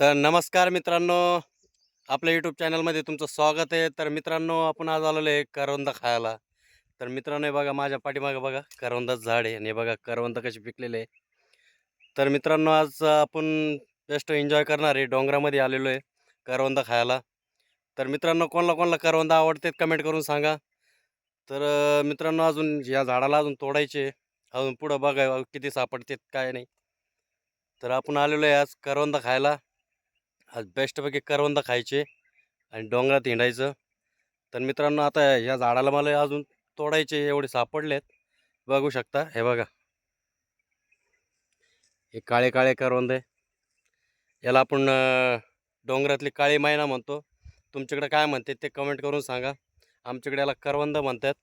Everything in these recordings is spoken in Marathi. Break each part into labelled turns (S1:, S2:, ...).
S1: तर नमस्कार मित्रांनो. आपल्या यूट्यूब चॅनलमध्ये तुमचं स्वागत आहे. तर मित्रांनो आपण आज आलेलो आहे करवंदा खायला. तर मित्रांनो हे बघा माझ्या पाठीमागं बघा करवंदाचं झाड आहे आणि हे बघा करवंदा कशी पिकलेले आहे. तर मित्रांनो आज आपण बेस्ट एन्जॉय करणार आहे. डोंगरामध्ये आलेलो आहे करवंदा खायला. तर मित्रांनो कोणाला कोणाला करवंदा आवडतात कमेंट करून सांगा. तर मित्रांनो अजून या झाडाला अजून तोडायचे अजून पुढं बघा किती सापडतात काय नाही. तर आपण आलेलो आहे आज करवंदा खायला. आज बेस्टपैकी करवंद खायचे आणि डोंगरात हिंडायचं. तर मित्रांनो आता या झाडाला मला अजून तोडायचे एवढे सापडलेत. बघू शकता हे बघा. हे काळे काळे करवंद आहे. याला आपण डोंगरातली काळी मैना म्हणतो. तुमच्याकडे काय म्हणते ते कमेंट करून सांगा. आमच्याकडे याला करवंद म्हणतात.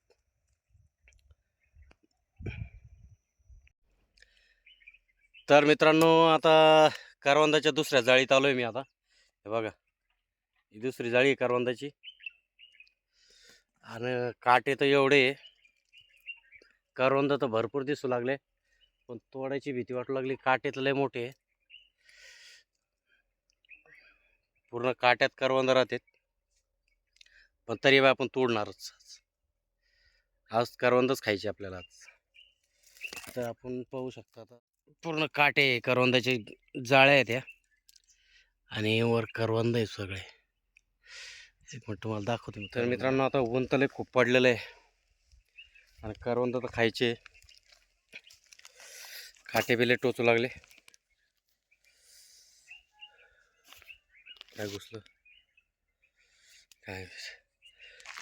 S1: तर मित्रांनो आता करवंदाच्या दुसऱ्या जाळीत आलो आहे मी आता. हे बघा ही दुसरी जाळी आहे करवंदाची. आणि काटे तर एवढे आहे. करवंद तर भरपूर दिसू लागले. पण तोडायची भीती वाटू लागली. काटे तर लय मोठे आहे. पूर्ण काट्यात करवंद राहतात. पण तरी बा आपण तोडणारच. आज. करवंदच खायची आपल्याला आज. तर आपण पाहू शकता आता. पूर्ण काटे आहे, करवंदाचे जाळ्या आहेत या. आणि वर करवंद आहे सगळे. एक मिनिट तुम्हाला दाखवतो मी तर मित्रांनो आता ऊन तर लय खूप पडलेलं आहे. आणि करवंद तर खायचे. काटे बिले टोचू लागले. काय घुसलं? काय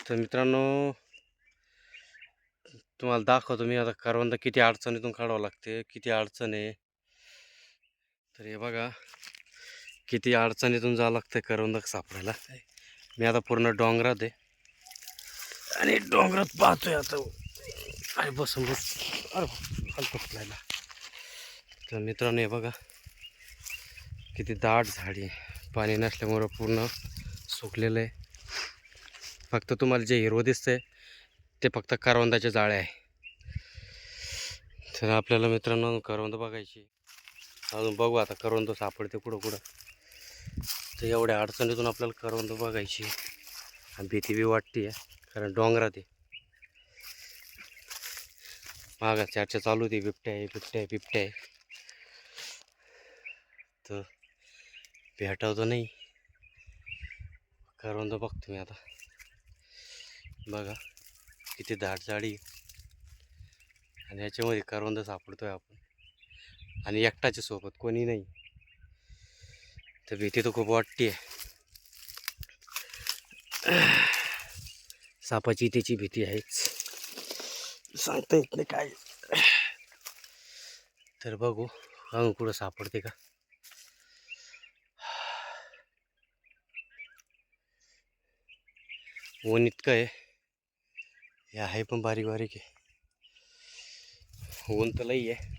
S1: तर मित्रांनो तुम्हाला दाखवतो मी आता करवंद किती अडचणीतून काढावं लागते किती अडचण आहे. तर हे बघा. किती अडचणीतून जावं लागतं करवंदक सापडायला. मी आता पूर्ण डोंगरात आहे. आणि डोंगरात पाहतोय आता. अरे बसून बस. अरे फुटलायला तर मित्रांनो हे बघा. किती दाट झाडी आहे. पाणी नसल्यामुळं पूर्ण सुकलेलं आहे. फक्त तुम्हाला जे हिरवं दिसतंय ते फक्त करवंदाच्या जाळे आहे. तर आपल्याला मित्रांनो करवंद बघायची अजून बघू आता करवंद सापडते कुठं कुठं तर एवढ्या अडचणीतून आपल्याला करवंद बघायची आणि भीती बी वाटते कारण डोंगरात आहे. मागा चर्चा चालू होती बिबट्या आहे बिबट्या आहे बिबट्या आहे. तर भेटावतो नाही. करवंद बघतो मी आता. बघा किती दाट झाडी आणि याच्यामध्ये करवंद सापडतोय आपण. आणि एकटाच्या सोबत कोणी नाही. तर भीती तर खूप वाटते सापाची त्याची भीती आहेच. सांगता येत नाही काय. तर बघू अजून कुठं सापडते का? ऊन इतकं आहे. हे आहे पण बारीक बारीक आहे. ऊन तर लई आहे.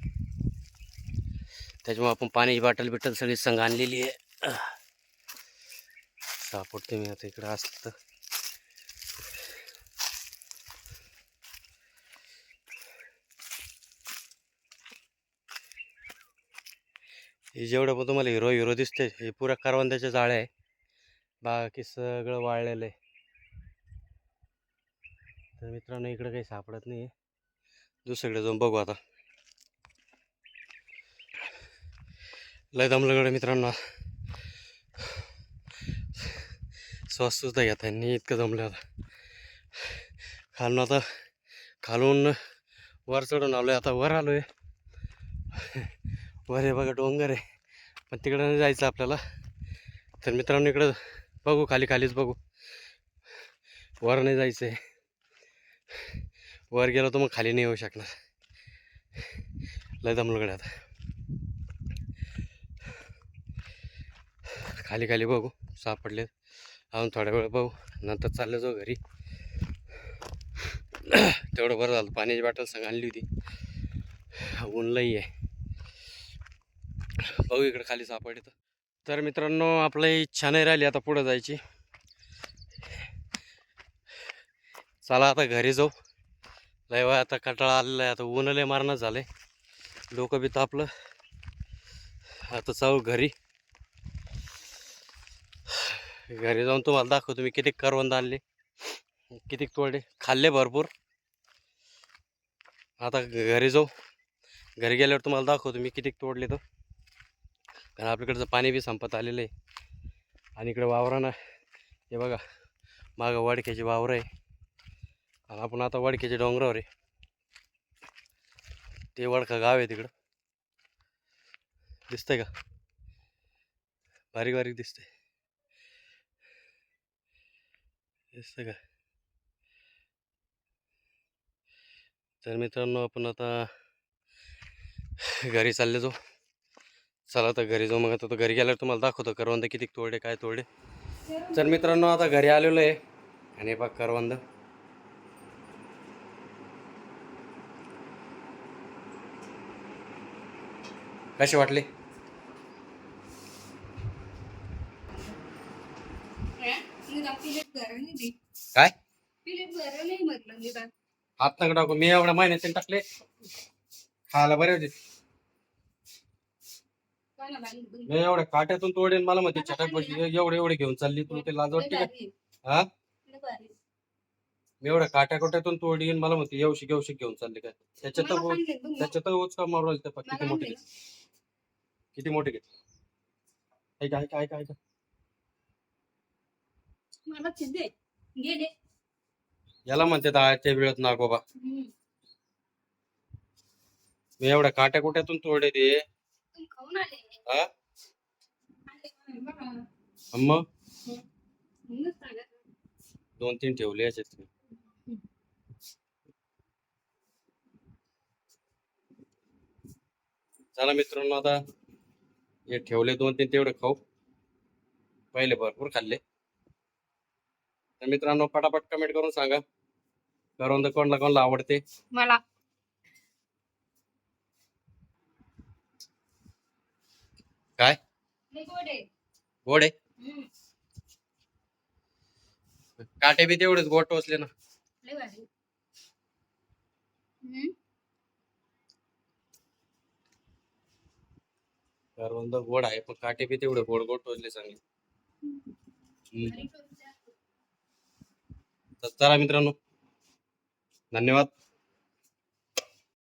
S1: त्याच्यामुळे आपण पाण्याची बाटल बिटल सगळी संग आणलेली आहे. सापडते मी आता इकडं असलं तर हे जेवढं पण तुम्हाला हिरो हिरो दिसते हे पुऱ्या करवंदाच्या जाळ्या आहे. बाकी सगळं वाळलेलं आहे. तर मित्रांनो इकडं काही सापडत नाही दुसरीकडे जाऊन बघू आता. लय दमलं मित्रांनो. श्वास सुद्धा घेता नाही इतकं जमलं आता. खालून आता खालून वर चढून आलो आहे आता वर आलो आहे वर आहे बघा डोंगर आहे. पण तिकडं नाही जायचं आपल्याला. तर मित्रांनो इकडं बघू खाली खालीच बघू. वर नाही जायचं आहे वर गेलो तर मग खाली नाही येऊ शकणार. लय दमलगडे आता. खाली खाली बघू सापडले. अजून थोड्या वेळ बघू. नंतर चाललं जाऊ घरी. तेवढं बरं झालं. पाण्याची बाटल सांग आणली होती. ऊन लई आहे. बघू इकडे खाली सापडले तर. तर मित्रांनो आपली इच्छा नाही राहिली आता पुढं जायची. चला आता घरी जाऊ. लय वय आता कटाळा आलेला आहे. आता ऊन लय मारणं झालंय. डोकं बी तापलं. आता जाऊ घरी. घरी जाऊन तुम्हाला दाखवतो मी किती करवंद आणले. किती तोडले. खाल्ले भरपूर. आता घरी जाऊ. घरी गेल्यावर तुम्हाला दाखवतो मी किती तोडले तर. कारण आपल्याकडचं पाणी बी संपत आलेलं आहे. आणि इकडे वावरानं हे बघा. मागं वाडक्याची वावर आहे. आणि आपण आता वाडक्याच्या डोंगरावर आहे. ते वडका गाव आहे तिकडं. दिसतंय का? बारीक बारीक दिसतंय. दिसतंय का? तर मित्रांनो आपण आता घरी चालले जाऊ. चला आता घरी जाऊ. मग आता घरी गेल्यावर तुम्हाला दाखवतो करवंद किती तोडे काय तोडे. तर मित्रांनो आता घरी आलेलो आहे. आणि बघ करवंद. कसे वाटले? काय? हात नका टाकू मी एवढ्या महिन्याचे टाकले. खायला बरे होते. मी एवढ्या काट्यातून तोडेन मला म्हणते छटाक बसली एवढे एवढे घेऊन चालली तू ते लाज वाटते का? हा? मी एवढ्या काट्या कोट्यातून तोडीन मला म्हणते येऊशी घेऊशी घेऊन चालली काय त्याच्यात त्याच्यात उचका मारू राहिले ते किती मोठे किती मोठे घेत ऐका ऐका ऐका ऐका.
S2: मला चिंते गेले.
S1: याला म्हणते दहाच्या वेळात नागोबा मी एवढ्या काट्या कोट्यातून तोडे ते?
S2: खाऊन आले.
S1: मग. दोन तीन ठेवले याच्यात. चला मित्रांनो आता हे ठेवले दोन तीन तेवढे खाऊ. पहिले भरपूर खाल्ले. तर मित्रांनो पटापट कमेंट करून सांगा. करवंद कोणला कोणला आवडते?
S2: मला.
S1: काय?
S2: गोड. आहे.
S1: काटे बी तेवढेच गोड टोचले ना. करवंद गोड आहे पण काटे बी तेवढे गोड गोड टोचले चांगले.
S2: टोचते.
S1: तर चला मित्रांनो. धन्यवाद.